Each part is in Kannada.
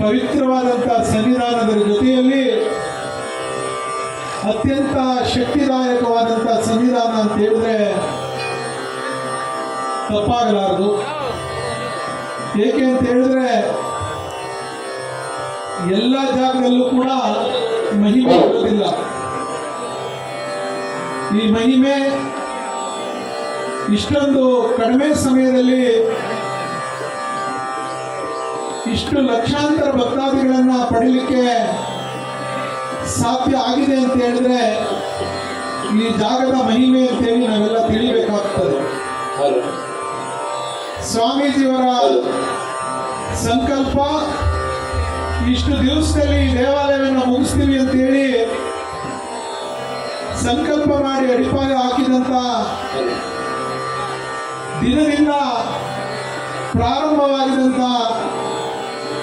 ಪವಿತ್ರವಾದಂಥ ಸಂವಿಧಾನದ ಜೊತೆಯಲ್ಲಿ ಅತ್ಯಂತ ಶಕ್ತಿದಾಯಕವಾದಂಥ ಸಂವಿಧಾನ ಅಂತ ಹೇಳಿದ್ರೆ ತಪ್ಪಾಗಲಾರದು. ಏಕೆ ಅಂತ ಹೇಳಿದ್ರೆ ಎಲ್ಲ ಜಾಗದಲ್ಲೂ ಕೂಡ ಮಹಿಮೆ ಇರೋದಿಲ್ಲ ಈ ಮಹಿಮೆ ಇಷ್ಟೊಂದು ಕಡಿಮೆ ಸಮಯದಲ್ಲಿ ಇಷ್ಟು ಲಕ್ಷಾಂತರ ಭಕ್ತಾದಿಗಳನ್ನ ಪಡೀಲಿಕ್ಕೆ ಸಾಧ್ಯ ಆಗಿದೆ ಅಂತ ಹೇಳಿದ್ರೆ ಈ ಜಾಗದ ಮಹಿಮೆ ಅಂತೇಳಿ ನಾವೆಲ್ಲ ತಿಳಿಬೇಕಾಗ್ತದೆ ಸ್ವಾಮೀಜಿಯವರ ಸಂಕಲ್ಪ ಇಷ್ಟು ದಿವಸದಲ್ಲಿ ಈ ದೇವಾಲಯವನ್ನು ಮುಗಿಸ್ತೀವಿ ಅಂತ ಹೇಳಿ ಸಂಕಲ್ಪ ಮಾಡಿ ಅಡಿಪಾಯ ಹಾಕಿದಂತ ದಿನದಿಂದ ಪ್ರಾರಂಭವಾಗಿದಂತ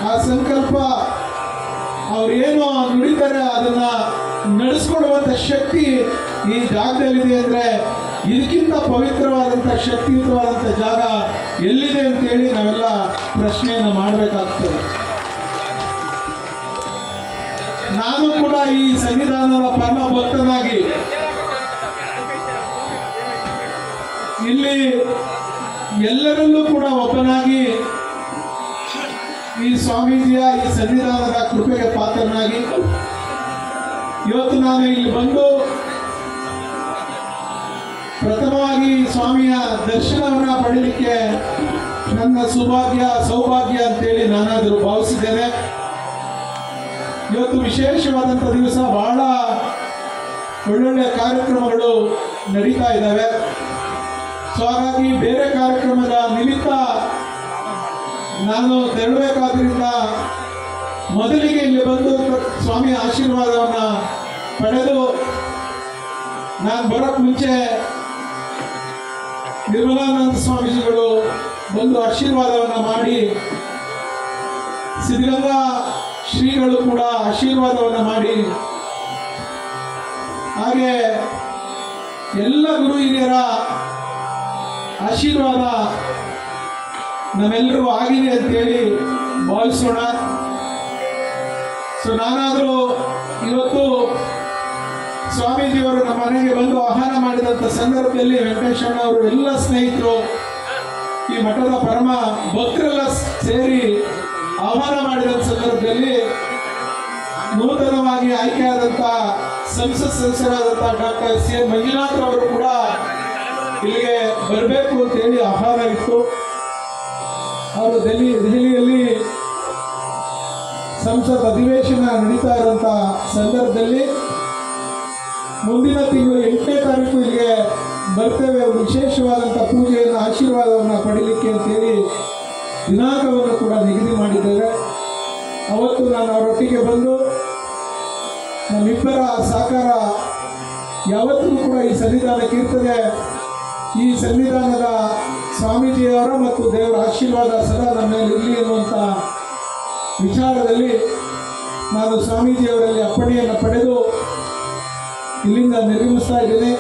ಆ ಸಂಕಲ್ಪ ಅವ್ರೇನು ನುಡಿತಾರೆ, ಅದನ್ನ ನಡೆಸ್ಕೊಡುವಂತ ಶಕ್ತಿ ಈ ಜಾಗದಲ್ಲಿದೆ ಅಂದ್ರೆ ಇದಕ್ಕಿಂತ ಪವಿತ್ರವಾದಂಥ ಶಕ್ತಿಯುತವಾದಂಥ ಜಾಗ ಎಲ್ಲಿದೆ ಅಂತೇಳಿ ನಾವೆಲ್ಲ ಪ್ರಶ್ನೆಯನ್ನು ಮಾಡಬೇಕಾಗ್ತದೆ. ನಾನು ಕೂಡ ಈ ಸಂವಿಧಾನದ ಪರಮ ಭಕ್ತನಾಗಿ ಇಲ್ಲಿ ಎಲ್ಲರಲ್ಲೂ ಕೂಡ ಒಬ್ಬನಾಗಿ ಈ ಸ್ವಾಮೀಜಿಯ ಈ ಸನ್ನಿಧಾನದ ಕೃಪೆಗೆ ಪಾತ್ರನಾಗಿ ಇವತ್ತು ನಾನು ಇಲ್ಲಿ ಬಂದು ಪ್ರಥಮವಾಗಿ ಸ್ವಾಮಿಯ ದರ್ಶನವನ್ನ ಪಡೀಲಿಕ್ಕೆ ನನ್ನ ಸೌಭಾಗ್ಯ ಸೌಭಾಗ್ಯ ಅಂತೇಳಿ ನಾನಾದರೂ ಭಾವಿಸಿದ್ದೇನೆ. ಇವತ್ತು ವಿಶೇಷವಾದಂಥ ದಿವಸ, ಬಹಳ ಒಳ್ಳೊಳ್ಳೆ ಕಾರ್ಯಕ್ರಮಗಳು ನಡೀತಾ ಇದ್ದಾವೆ. ಸೊ, ಹಾಗಾಗಿ ಬೇರೆ ಕಾರ್ಯಕ್ರಮದ ನಿಮಿತ್ತ ನಾನು ತೆರಳಬೇಕಾದ್ರಿಂದ ಮೊದಲಿಗೆ ಇಲ್ಲಿ ಬಂದು ಸ್ವಾಮಿ ಆಶೀರ್ವಾದವನ್ನು ಪಡೆದು ನಾನು ಬರೋಕ್ಕೆ ಮುಂಚೆ ನಿರ್ಮಲಾನಂದ ಸ್ವಾಮೀಜಿಗಳು ಬಂದು ಆಶೀರ್ವಾದವನ್ನು ಮಾಡಿ ಸಿದ್ಧಗಂಗಾ ಶ್ರೀಗಳು ಕೂಡ ಆಶೀರ್ವಾದವನ್ನು ಮಾಡಿ. ಹಾಗೆ ಎಲ್ಲ ಗುರು ಹಿರಿಯರ ಆಶೀರ್ವಾದ ನಮ್ಮೆಲ್ಲರಿಗೂ ಆಗಿದೆ ಅಂತೇಳಿ ಭಾವಿಸೋಣ. ಸೊ ನಾನಾದರೂ ಇವತ್ತು ಸ್ವಾಮೀಜಿಯವರು ನಮ್ಮ ಮನೆಗೆ ಬಂದು ಆಹಾರ ಮಾಡಿದಂಥ ಸಂದರ್ಭದಲ್ಲಿ ವೆಂಕಟೇಶ್ವರ ಅವರು ಎಲ್ಲ ಸ್ನೇಹಿತರು ಈ ಮಠದ ಪರಮ ಭಕ್ತರೆಲ್ಲ ಸೇರಿ ಆಹ್ವಾನ ಮಾಡಿದಂಥ ಸಂದರ್ಭದಲ್ಲಿ ನೂತನವಾಗಿ ಆಯ್ಕೆಯಾದಂಥ ಸಂಸತ್ ಸದಸ್ಯರಾದಂಥ ಡಾಕ್ಟರ್ ಸಿ ಎಂ ಮಂಜುನಾಥ್ ಅವರು ಕೂಡ ಇಲ್ಲಿಗೆ ಬರಬೇಕು ಅಂತ ಹೇಳಿ ಆಹ್ವಾನ ಇತ್ತು. ಸಂಸತ್ ಅಧಿವೇಶನ ನಡೀತಾ ಇರುವಂಥ ಸಂದರ್ಭದಲ್ಲಿ ಮುಂದಿನ ತಿಂಗಳು ಎಂಟನೇ ತಾರೀಕು ಇಲ್ಲಿಗೆ ಬರ್ತೇವೆ. ಅವರು ವಿಶೇಷವಾದಂಥ ಪೂಜೆಯನ್ನು, ಆಶೀರ್ವಾದವನ್ನು ಪಡೀಲಿಕ್ಕೆ ಅಂತೇಳಿ ದಿನಾಂಕವನ್ನು ಕೂಡ ನಿಗದಿ ಮಾಡಿದ್ದೇವೆ ಅವತ್ತು ನಾನು ಅವರೊಟ್ಟಿಗೆ ಬಂದು ನಮ್ಮಿಬ್ಬರ ಸಹಕಾರ ಯಾವತ್ತಿಗೂ ಕೂಡ ಈ ಸನ್ನಿಧಾನಕ್ಕೆ ಇರ್ತದೆ ಈ ಸನ್ನಿಧಾನದ ಸ್ವಾಮೀಜಿಯವರ ಮತ್ತು ದೇವರ ಆಶೀರ್ವಾದ ಸದಾ ನಮ್ಮ ಮೇಲೆ ಇರಲಿ ಎನ್ನುವಂಥ ವಿಚಾರದಲ್ಲಿ ನಾನು ಸ್ವಾಮೀಜಿಯವರಲ್ಲಿ ಅಪ್ಪಣೆಯನ್ನು ಪಡೆದು ಇಲ್ಲಿಂದ ನಿರ್ಗಮಿಸ್ತಾ ಇದ್ದೇನೆ.